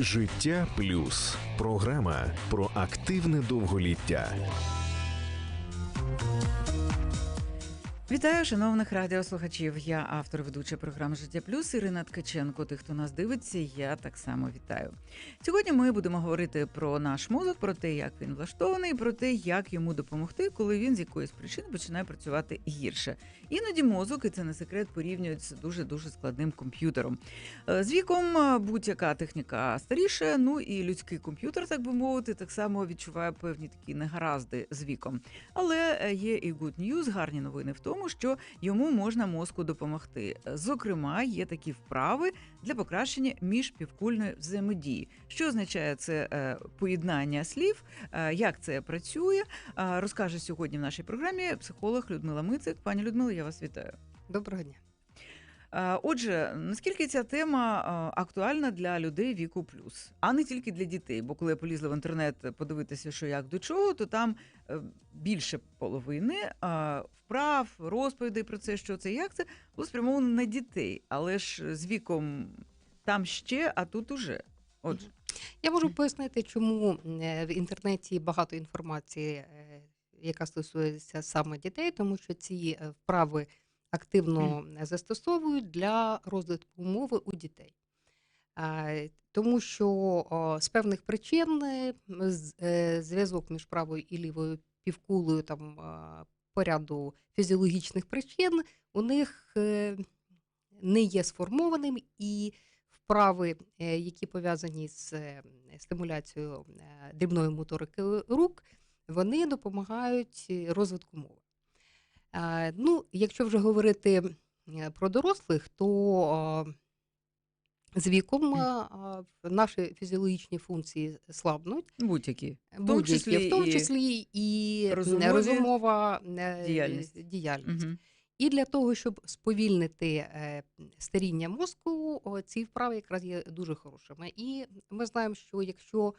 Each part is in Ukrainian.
Життя плюс програма про активне довголіття. Вітаю, шановних радіослухачів. Я автор ведуча програми Життя Плюс Ірина Ткаченко. Тих, хто нас дивиться, я так само вітаю. Сьогодні ми будемо говорити про наш мозок, про те, як він влаштований, про те, як йому допомогти, коли він з якоїсь причини починає працювати гірше. Іноді мозок, і це не секрет, порівнюють з дуже дуже складним комп'ютером. Е, З віком е, будь-яка техніка старіше, ну і людський комп'ютер, так би мовити, так само відчуває певні такі негаразди з віком. Але е, є і good news, гарні новини в тому, що йому можна мозку допомогти. Зокрема, є такі вправи для покращення міжпівкульної взаємодії. Що означає це е, поєднання слів, е, як це працює, е, розкаже сьогодні в нашій програмі психолог Людмила Мицик. Пані Людмила, я вас вітаю. Доброго дня. Е, Отже, наскільки ця тема е, актуальна для людей віку плюс, а не тільки для дітей? Бо коли я полізла в інтернет подивитися, що як до чого, то там е, більше половини вправ, розповідей про це, що це, як це було спрямовано на дітей, але ж з віком там ще, а тут уже. Отже, Я можу пояснити, чому в інтернеті багато інформації, яка стосується саме дітей, тому що ці вправи активно застосовують для розвитку мови у дітей. Тому що з певних причин е, е, зв'язок між правою і лівою півкулею там по ряду фізіологічних причин у них е, не є сформованим і вправи, які пов'язані з стимуляцією дрібної моторики рук, вони допомагають розвитку мови. Е, Ну, якщо вже говорити е, про дорослих, то е, з віком наші фізіологічні функції слабнуть, будь-які. будь-які, числі в тому числі і розумові розумова діяльність. діяльність. Угу. І для того, щоб сповільнити старіння мозку, ці вправи якраз є дуже хорошими. І ми знаємо, що якщо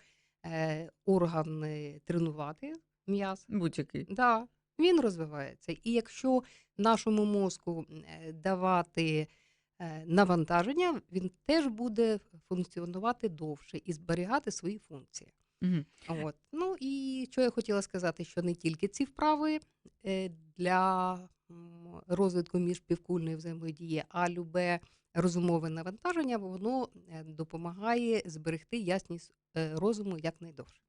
орган е, тренувати, м'яз, Будь-який. да, він розвивається. І якщо нашому мозку е, давати е, навантаження, він теж буде функціонувати довше і зберігати свої функції. Угу. От. Ну і що я хотіла сказати, що не тільки ці вправи е, для розвитку міжпівкульної взаємодії, а любе розумове навантаження, воно допомагає зберегти ясність розуму якнайдовше.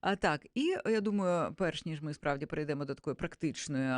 А так, і я думаю, перш ніж ми справді перейдемо до такої практичної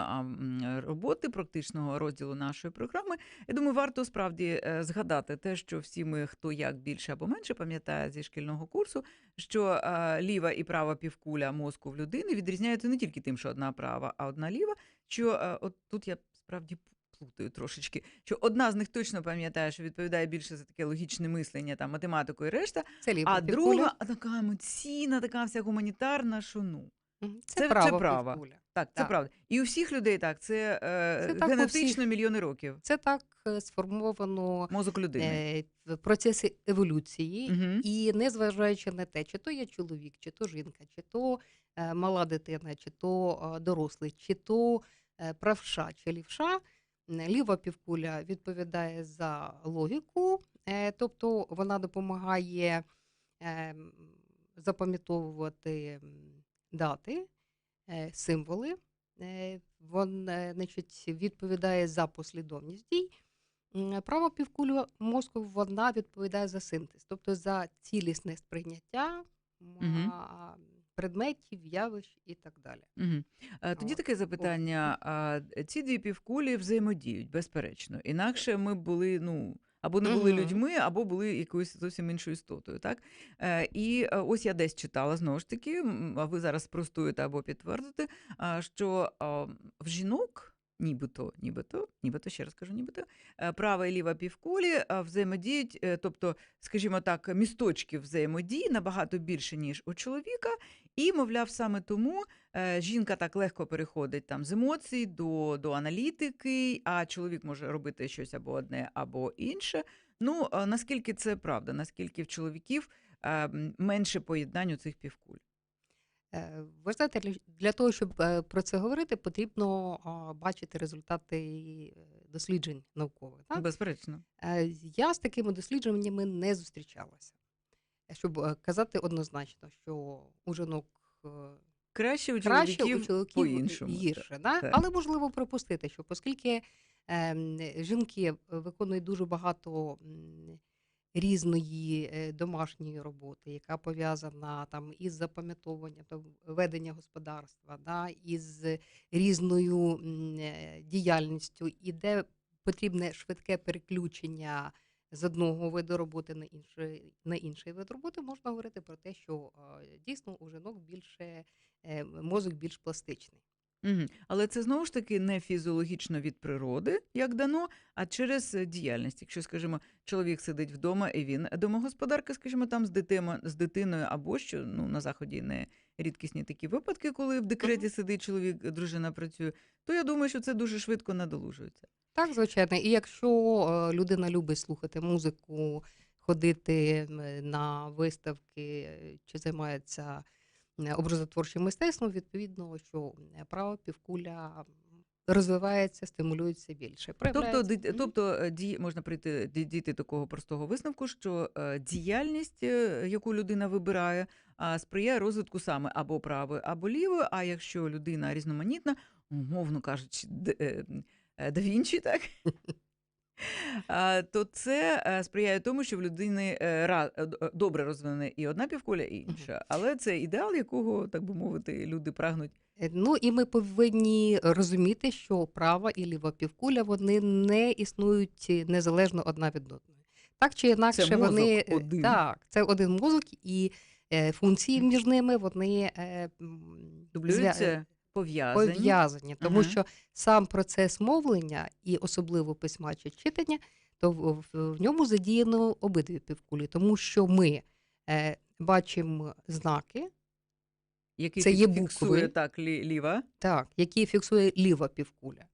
роботи, практичного розділу нашої програми, я думаю, варто справді е, згадати те, що всі ми, хто як більше або менше пам'ятає зі шкільного курсу, що е, ліва і права півкуля мозку в людини відрізняються не тільки тим, що одна права, а одна ліва. Що е, от тут я справді плутаю трошечки, що одна з них точно пам'ятає, що відповідає більше за таке логічне мислення, там математику і решта, Це а друга така емоційна, така вся гуманітарна, що ну. Це- це, це права права. Так, це Так. правда. І у всіх людей так. Це, е, Це так генетично мільйони років. Це так е, сформовано Мозок людини. е, в процесі еволюції. Угу. І незважаючи на те, чи то є чоловік, чи то жінка, чи то е, мала дитина, чи то е, дорослий, чи то е, правша, чи лівша, ліва півкуля відповідає за логіку, е, тобто вона допомагає е, запам'ятовувати дати, е, символи. Він е, значить, відповідає за послідовність дій. Права півкуля мозку вона відповідає за синтез, тобто за цілісне сприйняття а, предметів, явищ і так далі. Угу. Тоді таке запитання: а, ці дві півкулі взаємодіють, безперечно. Інакше ми були, ну. Або не були Мгм. людьми, або були якоюсь зовсім іншою істотою. Так? Е, і е, ось я десь читала знову ж таки, а ви зараз спростуєте або підтвердите, що в жінок нібито, нібито, нібито, ще раз кажу, нібито, е, права і ліва півкулі е, взаємодіють, е, тобто, скажімо так, місточків взаємодії набагато більше, ніж у чоловіка, і, мовляв, саме тому е, жінка так легко переходить там з емоцій до, до аналітики, а чоловік може робити щось або одне, або інше. Ну, наскільки це правда, наскільки в чоловіків е, менше поєднань у цих півкуль? Е, Ви знаєте, для- того, щоб про це говорити, потрібно бачити результати досліджень наукових. Так? Безперечно. Я з такими дослідженнями не зустрічалася. Щоб е, казати однозначно, що у жінок е, Краще у краще, чоловіків у чоловіків по-іншому. гірше. Да? Так. Але можливо припустити, що оскільки ем, жінки виконують дуже багато різної е, домашньої роботи, яка пов'язана там із запам'ятовуванням, ведення господарства, да, із різною діяльністю, і де потрібне швидке переключення з одного виду роботи на інший, на інший вид роботи, можна говорити про те, що дійсно у жінок більше е, мозок більш пластичний. Мгм. Але це знову ж таки не фізіологічно від природи, як дано, а через е, діяльність. Якщо, скажімо, чоловік сидить вдома і він домогосподарка, скажімо, там з дитимо, з дитиною, або що ну на заході не рідкісні такі випадки, коли в декреті сидить чоловік, дружина працює, то я думаю, що це дуже швидко надолужується. Так, звичайно. І якщо е, людина любить слухати музику, ходити на виставки чи займається е, образотворчим мистецтвом, відповідно, що е, права півкуля розвивається, стимулюється більше. Тобто, проявляється. ди- тобто е, ді, можна прийти ді- дійти такого простого висновку, що е, діяльність, е, яку людина вибирає, сприяє розвитку саме або правої, або лівої. А якщо людина різноманітна, умовно кажучи, Д- е, е, да Вінчі, так? То це сприяє тому, що в людини добре розвинена і одна півкуля, і інша. Але це ідеал, якого, так би мовити, люди прагнуть. Е, Ну і ми повинні розуміти, що права і ліва півкуля вони не існують незалежно одна від одної. Так чи інакше, Це мозок вони е, один. так, це один мозок, і е, функції між ними вони е, Дублюються, пов'язані. пов'язані, тому Ага. що сам процес мовлення і особливо письма чи читання, то в, в, в ньому задіяно обидві півкулі, тому що ми е, бачимо знаки, який Це є фіксує букви. так лі- ліва. так, які фіксує ліва півкуля.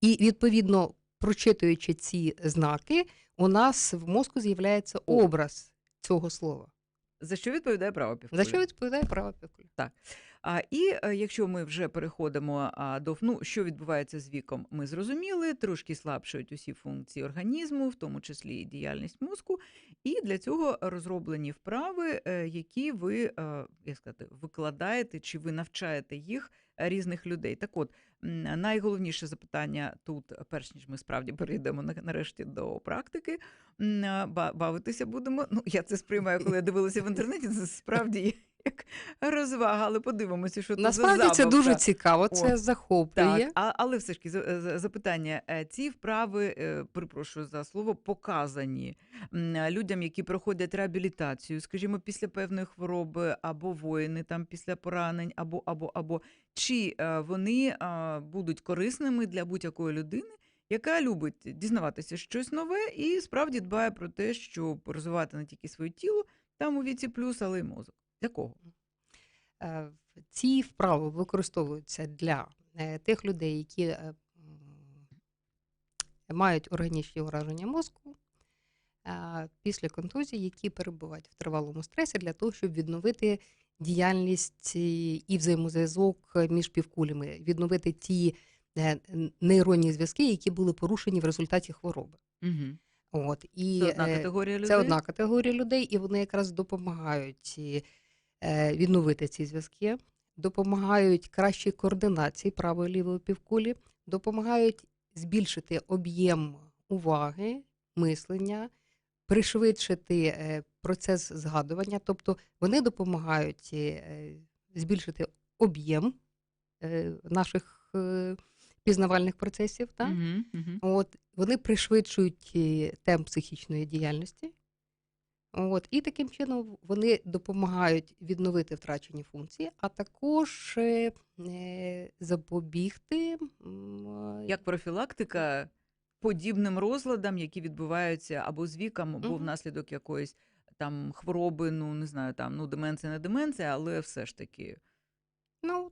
І відповідно, прочитуючи ці знаки, у нас в мозку з'являється образ цього слова. За що відповідає права півкуля? За що відповідає права півкуля? А і е, якщо ми вже переходимо а, до ну, що відбувається з віком, ми зрозуміли, трошки слабшують усі функції організму, в тому числі і діяльність мозку. І для цього розроблені вправи, е, які ви е, як сказати, викладаєте чи ви навчаєте їх різних людей. Так от найголовніше запитання тут, перш ніж ми справді перейдемо на- нарешті до практики. Бавитися будемо. Ну, я це сприймаю, коли я дивилася в інтернеті. Це справді як розвага, але подивимося, що Насправді це за це дуже цікаво, це О, захоплює. Так, а, але все ж таки за- за- запитання: Е, ці вправи, е, перепрошую за слово, показані людям, які проходять реабілітацію, скажімо, після певної хвороби або воїни там після поранень, або або або чи е, вони будуть корисними для будь-якої людини. Яка любить дізнаватися щось нове і справді дбає про те, щоб розвивати не тільки своє тіло там у віці плюс, але й мозок. Для кого? Е, Ці вправи використовуються для е, тих людей, які е, мають органічні ураження мозку після контузії, які перебувають в тривалому стресі для того, щоб відновити діяльність і взаємозв'язок між півкулями, відновити ті нейронні зв'язки, які були порушені в результаті хвороби. Угу. От і Це одна категорія людей. це одна категорія людей, і вони якраз допомагають відновити ці зв'язки, допомагають кращій координації правої і лівої півкулі, допомагають збільшити об'єм уваги, мислення, пришвидшити е, процес згадування. Тобто вони допомагають е, збільшити об'єм е, наших е, пізнавальних процесів. Так? Угу, угу. От, вони пришвидшують е, темп психічної діяльності. От, і таким чином вони допомагають відновити втрачені функції, а також е, е, запобігти е, як профілактика подібним розладам, які відбуваються або з віком, або внаслідок якоїсь там хвороби, ну не знаю, там ну деменція, не деменція, але все ж таки. Ну,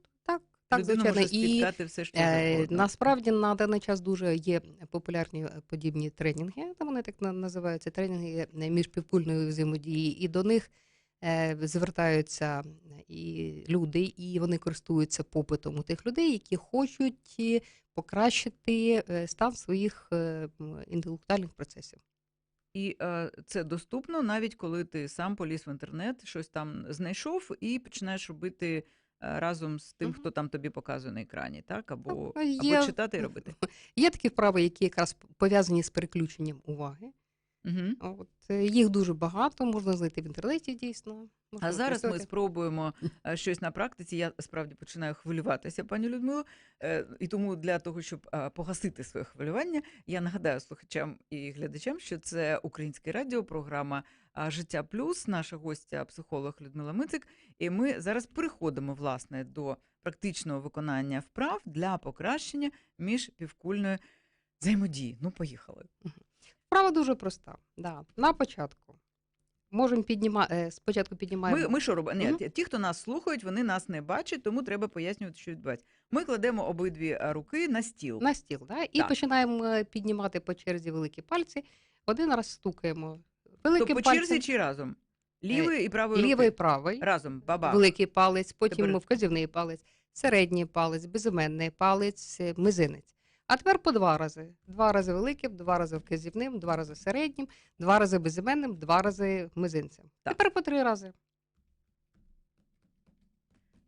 так, так звичайно. може І все що Е, завгодно. насправді на даний час дуже є популярні подібні тренінги, там вони так називаються тренінги е, міжпівкульної взаємодії, і до них е, звертаються і люди, і вони користуються попитом у тих людей, які хочуть покращити стан своїх інтелектуальних процесів. і е, це доступно навіть коли ти сам поліз в інтернет, щось там знайшов і починаєш робити разом з тим, хто там тобі показує на екрані, так? Або, є- або читати і робити. Є такі вправи, які якраз пов'язані з переключенням уваги. Угу. От е, їх дуже багато, можна знайти в інтернеті дійсно. можна А зараз ми спробуємо е, щось на практиці. Я справді починаю хвилюватися, пані Людмило. Е, І тому для того, щоб погасити своє хвилювання, я нагадаю слухачам і глядачам, що це українське радіо, програма Життя Плюс. Наша гостя, психолог Людмила Мицик. І ми зараз переходимо власне до практичного виконання вправ для покращення міжпівкульної взаємодії. Ну, поїхали. Вправа дуже проста. Да. На початку можемо піднімати спочатку піднімаємо. Ми, ми що робимо? Ні, Мгм. ті- хто нас слухають, вони нас не бачать, тому треба пояснювати, що відбувається. Ми кладемо обидві руки на стіл. на стіл, да? і Так. починаємо е, піднімати по черзі великі пальці. Один раз стукаємо великим То по черзі чи разом? Лівий і правий лівий, руки. правий, Разом, баба. великий палець, потім Тепер- вказівний палець, середній палець, безіменний палець, е, мизинець. А тепер по два рази. Два рази великим, два рази вказівним, два рази середнім, два рази безіменним, два рази мизинцем. Так. Тепер по три рази.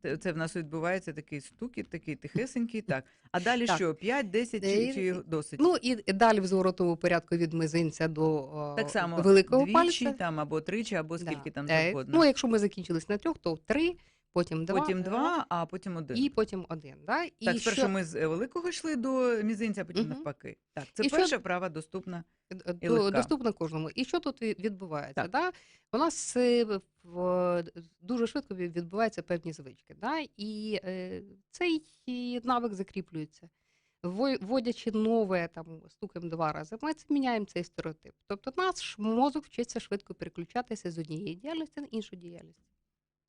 Це, це в нас відбувається такий стукіт, такий тихесенький. Так. А далі Так. що? 5, 10 чи, чи досить? Ну і далі в зворотовому порядку від мизинця до так само великого двічі, пальця. там, або тричі, або Да. скільки там Е, завгодно. Ну, якщо ми закінчились на трьох, то три, потім два, потім е, два, а потім один. і потім один. Да? І так, спершу що, ми з е, великого йшли до мізинця, а потім Мгм. навпаки. Так, це І що- перша вправа доступна. І до- легка. доступно кожному. І що тут відбувається? Так. Да? У нас е, дуже швидко відбуваються певні звички. Да? І е, цей навик закріплюється. Во- Вводячи нове, там, стукаємо два рази, ми це міняємо цей стереотип. Тобто наш мозок вчиться швидко переключатися з однієї діяльності на іншу діяльність.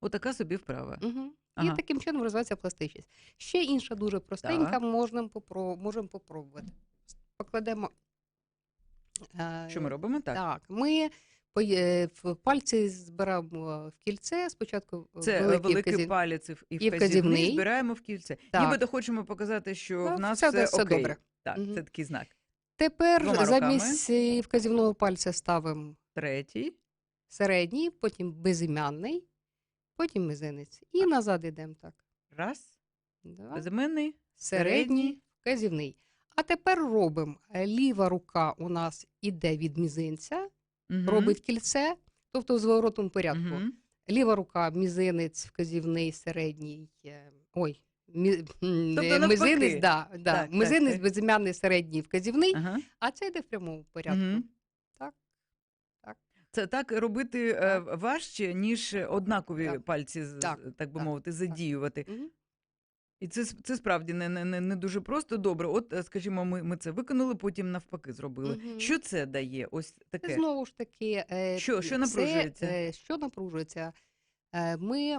Отака собі вправа. Угу. Ага. І таким чином розвивається пластичність. Ще інша дуже простенька, Так. можемо попро... можемо попробувати. Покладемо. е, Що ми робимо? Так. Так, ми в пальці збираємо в кільце. Спочатку Це е, великий, великий вказів- палець і і вказівний, вказівний. збираємо в кільце. Так. Нібито хочемо показати, що Ну, в нас все, все, все окей. добре. Так, Мгм. це такий знак. Тепер Двома замість вказівного пальця ставимо Третій. середній, потім безім'янний, потім мизинець. І назад йдемо так. Раз. Да. Безіменний. Середній, вказівний. А тепер робимо. Ліва рука у нас іде від мізинця, Мгм. робить кільце, тобто в зворотному порядку. Мгм. Ліва рука, мізинець, вказівний, середній. е, Ой, мі, Тобто мизинець, да, да. Так, мизинець, так. безім'яний, середній, вказівний, Ага. а це йде в прямому порядку. Мгм. Так, так. Це так робити е, Так. важче, ніж однакові Так. пальці, Так, так би так, мовити, задіювати. Мгм. І це, це справді не, не, не, дуже просто добре. От, е, скажімо, ми, ми це виконали, потім навпаки зробили. Мгм. Що це дає? Ось таке. знову ж таки, е, Що- що напружується? е, що напружується? Ми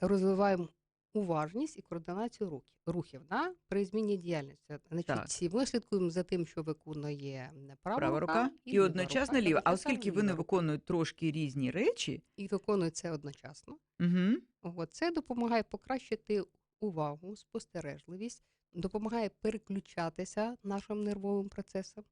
розвиваємо уважність і координацію рухів, рухів да? при зміні діяльності. Значить, ми слідкуємо за тим, що виконує права, Права рука і, ліва одночасно ліва. А оскільки вони виконують трошки різні речі, і виконує це одночасно, угу. От, це допомагає покращити увагу, спостережливість, допомагає переключатися нашим нервовим процесом.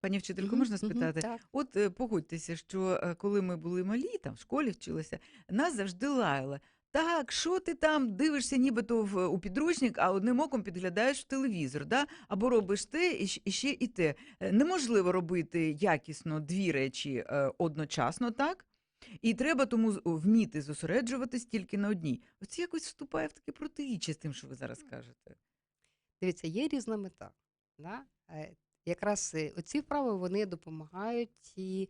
пані вчителько, Мгм, можна спитати? Так. От е, погодьтеся, що е, коли ми були малі, там в школі вчилися, нас завжди лаяли. Так, що ти там дивишся, нібито в у підручник, а одним оком підглядаєш в телевізор, да? або робиш те і, щ- і ще і те. Е, Неможливо робити якісно дві речі е, одночасно, так? І треба тому з- вміти зосереджуватись тільки на одній. Оце якось вступає в таке протиріччя з тим, що ви зараз кажете. Дивіться, є різна мета. Да? Е, Якраз е, оці вправи вони допомагають і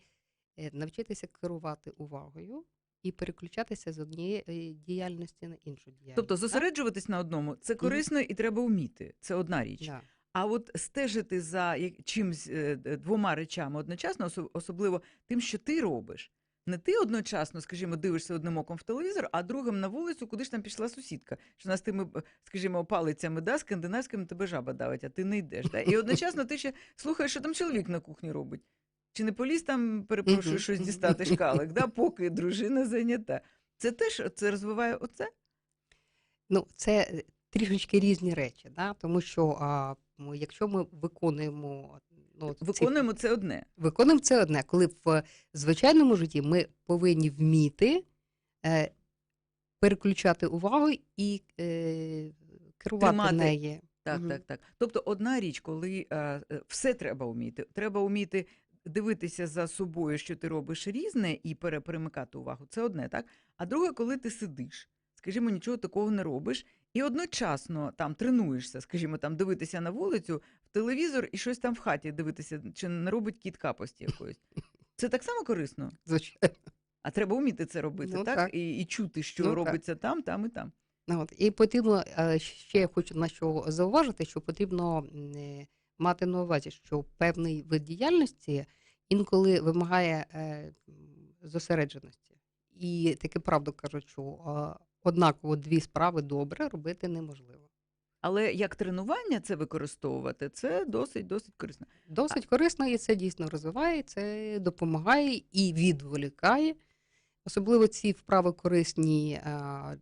е, навчитися керувати увагою і переключатися з однієї е, діяльності на іншу діяльність. Тобто зосереджуватись на одному це корисно і треба вміти. Це одна річ. Да. А от стежити за чимсь е, двома речами одночасно, особливо тим, що ти робиш. Не ти одночасно, скажімо, дивишся одним оком в телевізор, а другим на вулицю, куди ж там пішла сусідка. Що з тими, скажімо, палицями да, скандинавськими тебе жаба давить, а ти не йдеш. Да? І одночасно ти ще слухаєш, що там чоловік на кухні робить. Чи не поліз там, перепрошую, щось дістати шкалик, да, поки дружина зайнята. Це теж це розвиває оце? Ну, це трішечки різні речі, да? тому що а, якщо ми виконуємо Ну, ці- Виконуємо це одне. Виконуємо це одне, коли в звичайному житті ми повинні вміти е, переключати увагу і е, керувати Тримати. нею. Так, Мгм. так, так. Тобто, одна річ, коли е, е, все треба вміти. Треба вміти дивитися за собою, що ти робиш різне, і пере- перемикати увагу. Це одне, так? А друге, коли ти сидиш, скажімо, нічого такого не робиш, і одночасно там тренуєшся, скажімо, там дивитися на вулицю, в телевізор і щось там в хаті дивитися, чи не робить кіт капості якоїсь. Це так само корисно. Звичайно. А треба вміти це робити, Ну, так? так. І, і чути, що Ну, так. робиться там, там і там. Ну, От. І потрібно е, ще я хочу на що зауважити, що потрібно м, е, мати на увазі, що певний вид діяльності інколи вимагає е, зосередженості. І таки правду кажуть, що е, однаково дві справи добре робити неможливо. Але як тренування це використовувати, це досить досить корисно. Досить корисно, і це дійсно розвиває, це допомагає і відволікає. Особливо ці вправи корисні а,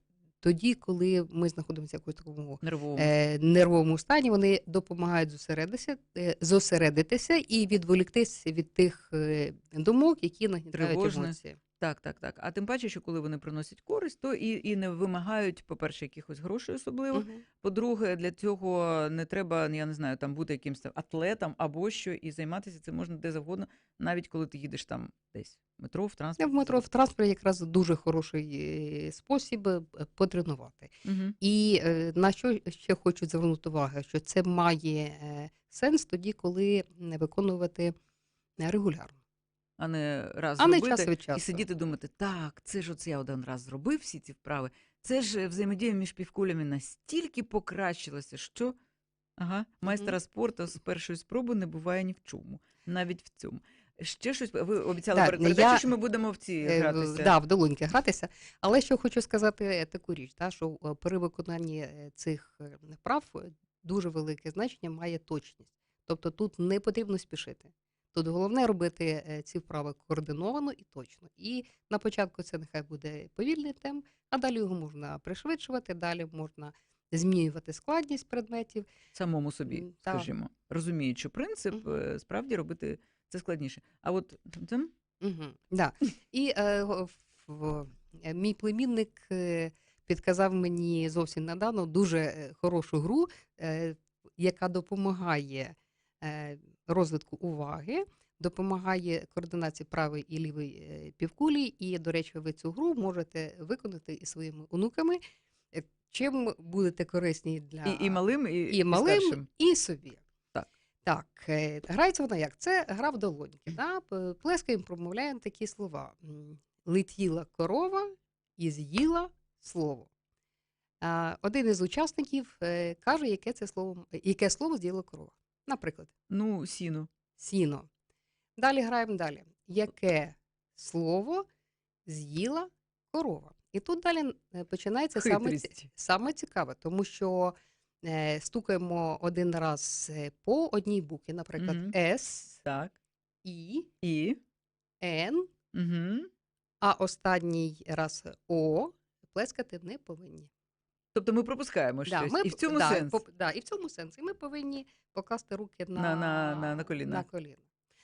тоді, коли ми знаходимося в якомусь такому Нервово. е, нервовому стані, вони допомагають зосередитися, е, зосередитися і відволіктися від тих е, думок, які нагнітають емоції. Так, так, так. А тим паче, що коли вони приносять користь, то і, і не вимагають, по-перше, якихось грошей особливо. Мгм. По-друге, для цього не треба, я не знаю, там бути якимось там атлетом або що, і займатися цим можна де завгодно, навіть коли ти їдеш там десь в метро, в Я транспорті. в метро в транспорті якраз дуже хороший е, спосіб е, потренувати. Угу. І е, на що ще хочу звернути увагу, що це має сенс тоді, коли не виконувати регулярно, А не раз а не час від і сидіти думати, так, це ж оце я один раз зробив всі ці вправи. Це ж взаємодія між півкулями настільки покращилася, що ага, майстера спорту з першої спроби не буває ні в чому, навіть в цьому. Ще щось ви обіцяли Так, перед я- що ми будемо в ці Е, гратися. Да, в долоньки гратися. Але що хочу сказати е, таку річ, та, що е, при виконанні цих вправ е, дуже велике значення має точність. Тобто тут не потрібно спішити. Тут головне робити е, ці вправи координовано і точно. І на початку це нехай буде повільний темп, а далі його можна пришвидшувати, далі можна змінювати складність предметів. самому собі, так. скажімо, розуміючи принцип, е, справді робити це складніше. А от цим Угу, да. І е, в, е, мій племінник підказав мені зовсім недавно дуже хорошу гру, е, яка допомагає е, розвитку уваги, допомагає координації правої і лівої е, півкулі. І, до речі, ви цю гру можете виконати із своїми онуками. Е, Чим будете корисні для і, і малим, і, і малим, старшим. і собі. Так. Так, е, грається вона як? Це гра в долоньки. Да? Плескаємо, промовляємо такі слова. Летіла корова і з'їла слово. Один із учасників каже, яке це слово, яке слово з'їла корова. Наприклад, Ну, сіно. сіно. Далі граємо далі. Яке слово з'їла корова? І тут далі е, починається саме, ці- Хитрість. саме цікаве, тому що е, стукаємо один раз е, по одній букві, наприклад, Мгм. С, Так. І, І. Н, Угу. а останній раз О плескати не повинні. Тобто ми пропускаємо щось. і в цьому да, сенс. поп- да, і в цьому сенс. І ми повинні покласти руки на, На- на- на- на коліна. На коліна.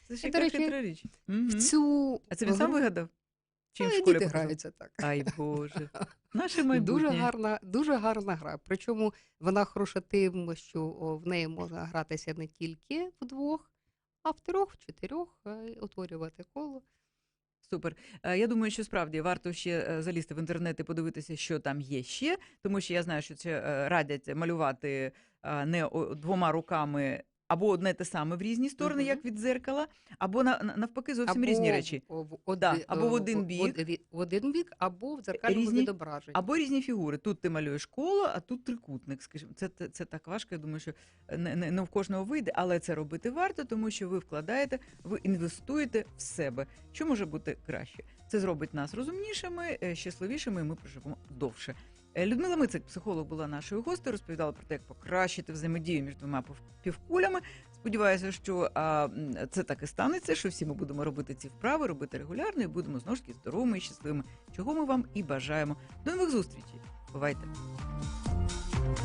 Це І, яка хитра річ. В цю А це він сам вигадав? Чи їм в школі діти граються так. Ай Боже. Наше майбутнє. Дуже гарна, дуже гарна гра. Причому вона хороша тим, що в неї можна гратися не тільки вдвох, а в трьох, в чотирьох е, утворювати коло. Супер. Е, Я думаю, що справді варто ще е, залізти в інтернет і подивитися, що там є ще, тому що я знаю, що це е, радять малювати не двома руками. Або одне те саме в різні сторони, як від дзеркала, або на, на- навпаки зовсім різні речі. В, в, од- Да, або в о, один бік. од- в один бік, або в дзеркальному Різні- відображенні. Або різні фігури. Тут ти малюєш коло, а тут трикутник. Скажімо, це, це, це так важко. Я думаю, що не, не, не в кожного вийде, але це робити варто, тому що ви вкладаєте, ви інвестуєте в себе. Що може бути краще? Це зробить нас розумнішими, е, щасливішими, і ми проживемо довше. Е, Людмила Мицик, психолог, була нашою гостею, розповідала про те, як покращити взаємодію між двома пів- півкулями. Сподіваюся, що а, це так і станеться, що всі ми будемо робити ці вправи, робити регулярно і будемо знову ж таки здоровими і щасливими, чого ми вам і бажаємо. До нових зустрічей. Бувайте!